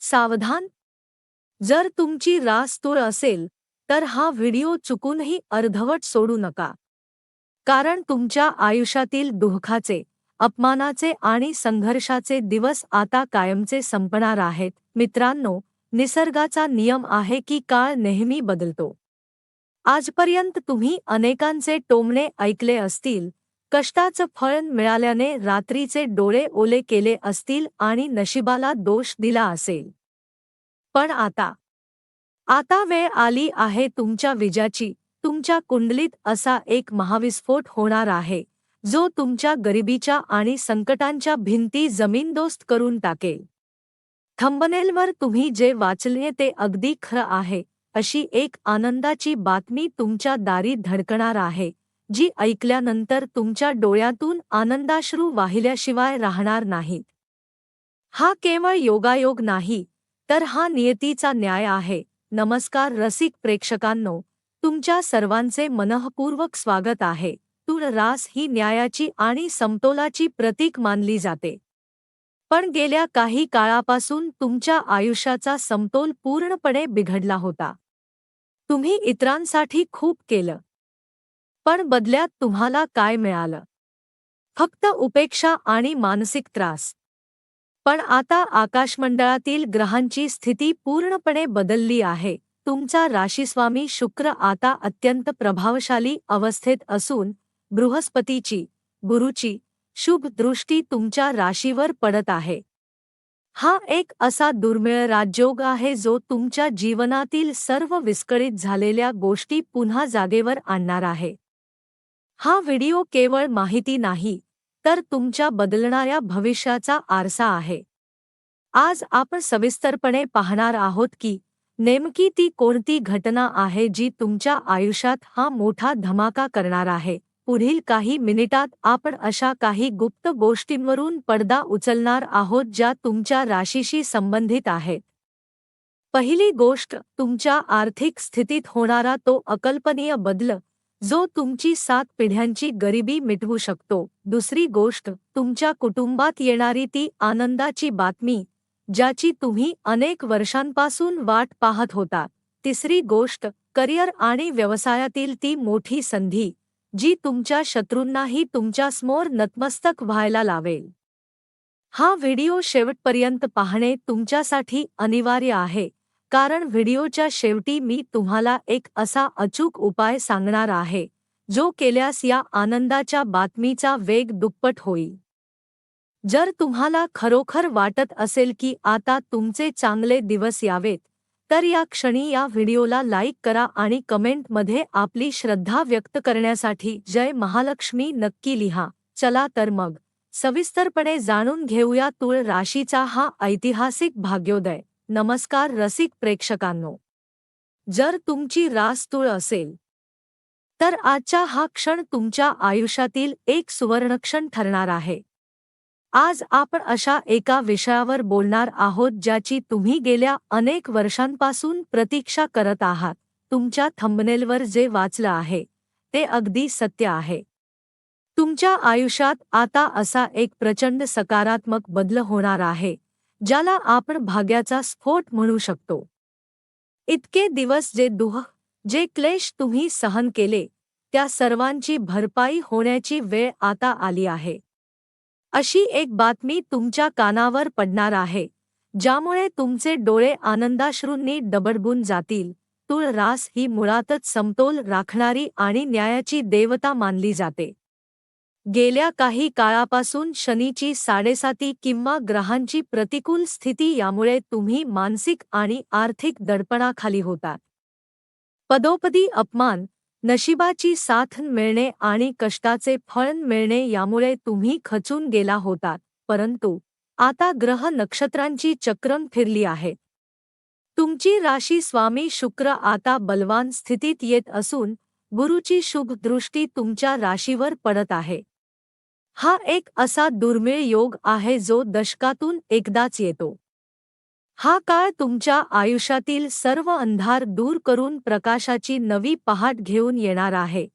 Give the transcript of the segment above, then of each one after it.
सावधान? जर तुमची रास तूळ असेल तर हा व्हिडिओ चुकूनही अर्धवट सोडू नका. कारण तुमच्या आयुष्यातील दुःखाचे अपमानाचे आणि संघर्षाचे दिवस आता कायमचे संपणार आहेत. मित्रांनो निसर्गाचा नियम आहे की काळ नेहमी बदलतो. आजपर्यंत तुम्ही अनेकांचे टोमणे ऐकले असतील कष्टाचं फळ मिळाल्याने रात्रीचे डोळे ओले केले असतील आणि नशिबाला दोष दिला असेल. पण आता आता वेळ आली आहे तुमच्या विजाची तुमच्या कुंडलीत असा एक महाविस्फोट होणार आहे जो तुमच्या गरिबीच्या आणि संकटांच्या भिंती जमीनदोस्त करून टाकेल. थंबनेलवर तुम्ही जे वाचले ते अगदी खरं आहे अशी एक आनंदाची बातमी तुमच्या दारी धडकणार आहे. जी ऐकल्यानंतर तुमच्या डोळ्यातून आनंदाश्रू वाहिल्याशिवाय राहणार नाहीत. हा केवळ योगायोग नाही तर हा नियतीचा न्याय आहे. नमस्कार रसिक प्रेक्षकांनो तुमच्या सर्वांचे मनःपूर्वक स्वागत आहे. तुळ रास ही न्यायाची आणि समतोलाची प्रतीक मानली जाते. पण गेल्या काही काळापासून तुमच्या आयुष्याचा समतोल पूर्णपणे बिघडला होता. तुम्ही इतरांसाठी खूप केलं. पण बदल्यात तुम्हाला काय मिळालं? फक्त उपेक्षा आणि मानसिक त्रास. पण आता आकाशमंडळातील ग्रहांची स्थिती पूर्णपणे बदलली आहे. तुमचा राशीस्वामी शुक्र आता अत्यंत प्रभावशाली अवस्थेत असून बृहस्पतीची गुरुची शुभ दृष्टी तुमच्या राशीवर पडत आहे. हा एक असा दुर्मिळ राजयोग आहे जो तुमच्या जीवनातील सर्व विस्कळीत झालेल्या गोष्टी पुन्हा जागेवर आणणार आहे. हा व्हिडिओ केवळ माहिती नाही तर तुमच्या बदलणाऱ्या भविष्याचा आरसा आहे. आज आपण सविस्तरपणे पाहणार आहोत की नेमकी ती कोणती घटना आहे जी तुमच्या आयुष्यात हा मोठा धमाका करणार आहे. पुढील काही मिनिटात आपण अशा काही गुप्त गोष्टींवरून पडदा उचलणार आहोत ज्या तुमच्या राशीशी संबंधित आहेत. पहिली गोष्ट तुमच्या आर्थिक स्थितीत होणारा तो अकल्पनीय बदल जो तुमची सात पिढ्यांची गरिबी मिटवू शकतो. दुसरी गोष्ट तुमच्या कुटुंबात येणारी ती आनंदाची बातमी ज्याची तुम्ही अनेक वर्षांपासून वाट पाहत होता. तिसरी गोष्ट करिअर आणि व्यवसायातील ती मोठी संधी जी तुमच्या शत्रूंनाही तुमच्यासमोर नतमस्तक व्हायला लावेल. हा व्हिडिओ शेवटपर्यंत पाहणे तुमच्यासाठी अनिवार्य आहे. कारण व्हिडिओच्या शेवटी मी तुम्हाला एक असा अचूक उपाय सांगणार आहे जो केल्यास या आनंदाच्या बातमीचा वेग दुप्पट होईल. जर तुम्हाला खरोखर वाटत असेल की आता तुमचे चांगले दिवस यावेत तर या क्षणी या व्हिडिओला लाईक करा आणि कमेंटमध्ये आपली श्रद्धा व्यक्त करण्यासाठी जय महालक्ष्मी नक्की लिहा. चला तर मग सविस्तरपणे जाणून घेऊया तुळ राशीचा हा ऐतिहासिक भाग्योदय. नमस्कार रसिक प्रेक्षकांनो. जर तुमची रास तुळ असेल तर आजचा हा क्षण तुमच्या आयुष्यातील एक सुवर्णक्षण ठरणार आहे. आज आपण अशा एका विषयावर बोलणार आहोत ज्याची तुम्ही गेल्या अनेक वर्षांपासून प्रतीक्षा करत आहात. तुमच्या थंबनेलवर जे वाचलं आहे ते अगदी सत्य आहे. तुमच्या आयुष्यात आता असा एक प्रचंड सकारात्मक बदल होणार आहे. ज्याला आपण भाग्याचा स्फोट म्हणू शकतो. इतके दिवस जे दुह जे क्लेश तुम्ही सहन केले त्या सर्वांची भरपाई होण्याची वेळ आता आली आहे. अशी एक बातमी तुमच्या कानावर पडणार आहे ज्यामुळे तुमचे डोळे आनंदाश्रूंनी डबडबून जातील तुळ रास ही मुळातच समतोल राखणारी आणि न्यायाची देवता मानली जाते. गेल्या काही काळापासून शनीची साडेसाती किंवा ग्रहांची प्रतिकूल स्थिती यामुळे तुम्ही मानसिक आणि आर्थिक दडपणाखाली होतात पदोपदी अपमान नशिबाची साथ मिळणे आणि कष्टाचे फळ मिळणे यामुळे तुम्ही खचून गेला होतात परंतु आता ग्रह नक्षत्रांची चक्रम फिरली आहे. तुमची राशी स्वामी शुक्र आता बलवान स्थितीत येत असून गुरुची शुभ दृष्टी तुमच्या राशीवर पडत आहे. हा एक असा दुर्मिळ योग आहे जो दशकातून एकदाच येतो. हा काळ तुमच्या आयुष्यातील सर्व अंधार दूर करून प्रकाशाची नवी पहाट घेऊन येणार आहे.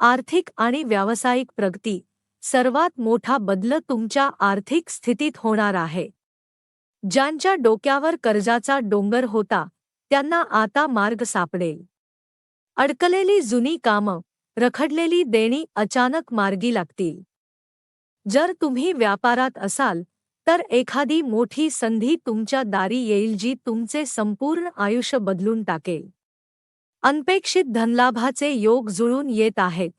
आर्थिक आणि व्यावसायिक प्रगती सर्वात मोठा बदल तुमच्या आर्थिक स्थितीत होणार आहे. ज्यांच्या डोक्यावर कर्जाचा डोंगर होता त्यांना आता मार्ग सापडेल. अडकलेली जुनी कामं रखडलेली देणी अचानक मार्गी लागतील. जर तुम्ही व्यापारात असाल तर एखादी मोठी संधी तुमच्या दारी येईल जी तुमचे संपूर्ण आयुष्य बदलून टाकेल. अनपेक्षित धनलाभाचे योग जुळून येत आहेत.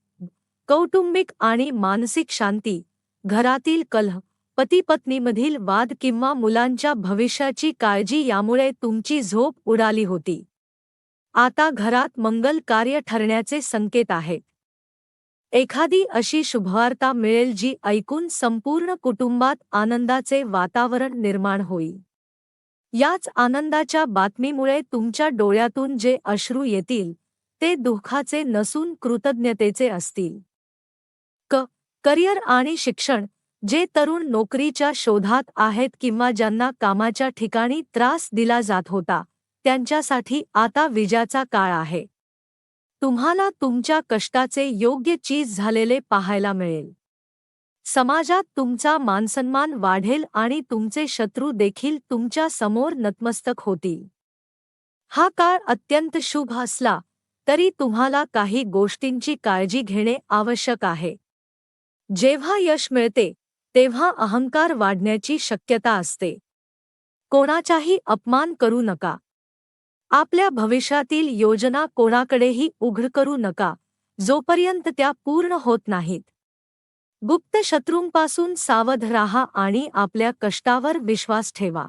कौटुंबिक आणि मानसिक शांती घरातील कलह पतीपत्नीमधील वाद किंवा मुलांच्या भविष्याची काळजी यामुळे तुमची झोप उडाली होती. आता घरात मंगल कार्य ठरण्याचे संकेत आहेत. एखादी अशी शुभवार्ता मिळेल जी ऐकून संपूर्ण कुटुंबात आनंदाचे वातावरण निर्माण होईल. याच आनंदाच्या बातमीमुळे तुमच्या डोळ्यातून जे अश्रू येतील ते दुःखाचे नसून कृतज्ञतेचे असतील. क. करिअर आणि शिक्षण जे तरुण नोकरीच्या शोधात आहेत किंवा ज्यांना कामाच्या ठिकाणी त्रास दिला जात होता त्यांच्यासाठी आता विजाचा काळ आहे. तुम्हाला तुमच्या कष्टाचे योग्य चीज झालेले पाहायला मिळेल. समाजात तुमचा मानसन्मान वाढेल आणि तुमचे शत्रू देखील तुमच्यासमोर नतमस्तक होतील. हा काळ अत्यंत शुभ असला तरी तुम्हाला काही गोष्टींची काळजी घेणे आवश्यक आहे. जेव्हा यश मिळते तेव्हा अहंकार वाढण्याची शक्यता असते. कोणाचाही अपमान करू नका. आपल्या भविष्यातील योजना कोणाकडेही उघड करू नका. जोपर्यंत त्या पूर्ण होत नाहीत. गुप्त शत्रूंपासून सावध राहा आणि आपल्या कष्टावर विश्वास ठेवा.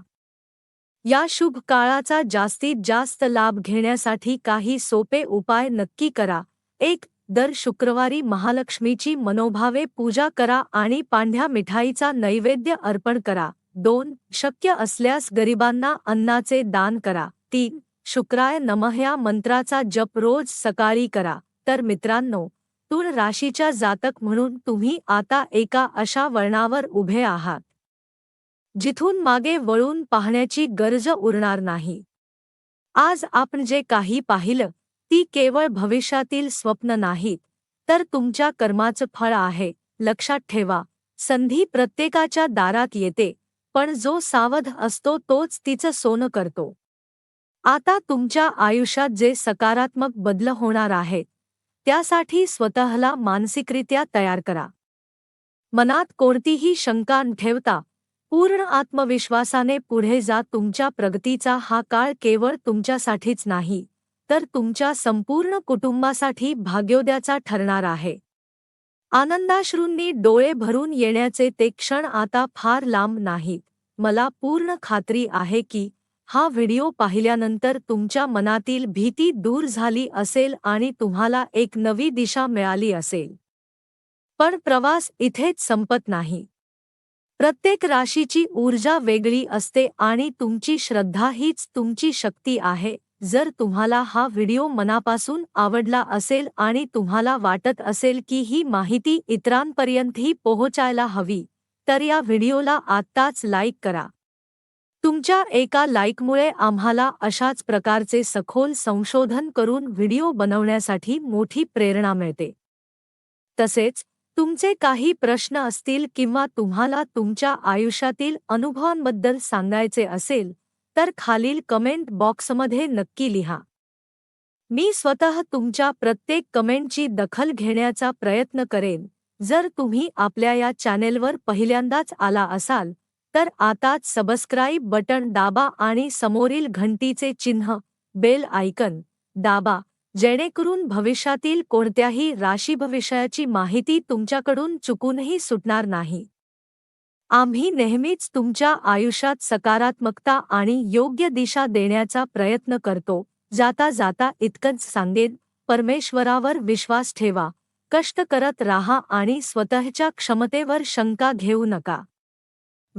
या शुभ काळाचा जास्तीत जास्त लाभ घेण्यासाठी काही सोपे उपाय नक्की करा. एक दर शुक्रवारी महालक्ष्मीची मनोभावे पूजा करा आणि पांढ्या मिठाईचा नैवेद्य अर्पण करा. दोन शक्य असल्यास गरिबांना अन्नाचे दान करा. तीन शुक्राय नमः या मंत्राचा जप रोज सकाळी करा. तर मित्रांनो तुळ राशीच्या जातक म्हणून तुम्ही आता एका अशा वळणावर उभे आहात. जिथून मागे वळून पाहण्याची गरज उरणार नाही. आज आपण जे काही पाहिलं ती केवळ भविष्यातील स्वप्न नाहीत तर तुमच्या कर्माचं फळ आहे. लक्षात ठेवा संधी प्रत्येकाच्या दारात येते पण जो सावध असतो तोच तिचं सोनं करतो. आता तुमच्या आयुष्यात जे सकारात्मक बदल होणार आहेत त्यासाठी स्वतःला मानसिकरित्या तयार करा. मनात कोणतीही शंका न ठेवता पूर्ण आत्मविश्वासाने पुढे जा. तुमच्या प्रगतीचा हा काळ केवळ तुमच्यासाठीच नाही तर तुमच्या संपूर्ण कुटुंबासाठी भाग्योद्याचा ठरणार आहे. आनंदाश्रूंनी डोळे भरून येण्याचे ते क्षण आता फार लांब नाहीत. मला पूर्ण खात्री आहे की हा व्हिडिओ पाहिल्यानंतर तुमच्या मनातील भीती दूर झाली असेल आणि तुम्हाला एक नवी दिशा मिळाली असेल. पण प्रवास इथेच संपत नाही. प्रत्येक राशीची ऊर्जा वेगळी असते आणि तुमची श्रद्धा हीच तुमची शक्ती आहे. जर तुम्हाला हा व्हिडिओ मनापासून आवडला असेल आणि तुम्हाला वाटत असेल की ही माहिती इतरांपर्यंतही पोहोचायला हवी तर या व्हिडिओला आत्ताच लाईक करा. तुमच्या एका लाईकमुळे आम्हाला अशाच प्रकारचे सखोल संशोधन करून व्हिडिओ बनवण्यासाठी मोठी प्रेरणा मिळते. तसेच तुमचे काही प्रश्न असतील किंवा तुम्हाला तुमच्या आयुष्यातील अनुभवांबद्दल सांगायचे असेल तर खालील कमेंट बॉक्समध्ये नक्की लिहा. मी स्वतः तुमच्या प्रत्येक कमेंटची दखल घेण्याचा प्रयत्न करेन. जर तुम्ही आपल्या या चॅनेलवर पहिल्यांदाच आला असाल तर आताच सबस्क्राईब बटन दाबा आणि समोरील घंटीचे चिन्ह बेल आयकन दाबा जेणेकरून भविष्यातील कोणत्याही राशीभविषयाची माहिती तुमच्याकडून चुकूनही सुटणार नाही. आम्ही नेहमीच तुमच्या आयुष्यात सकारात्मकता आणि योग्य दिशा देण्याचा प्रयत्न करतो जाता जाता इतकंच सांगेन परमेश्वरावर विश्वास ठेवा कष्ट करत राहा आणि स्वतःच्या क्षमतेवर शंका घेऊ नका.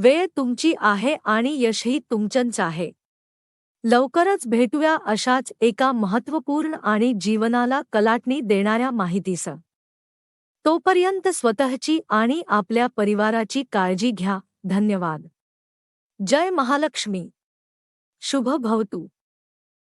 वेळ तुमची आहे आणि यशही तुमचंच आहे. लवकरच भेटूया अशाच एका महत्त्वपूर्ण आणि जीवनाला कलाटणी देणाऱ्या माहितीसह तोपर्यंत स्वतःची आणि आपल्या परिवाराची काळजी घ्या. धन्यवाद. जय महालक्ष्मी. शुभ भवतू.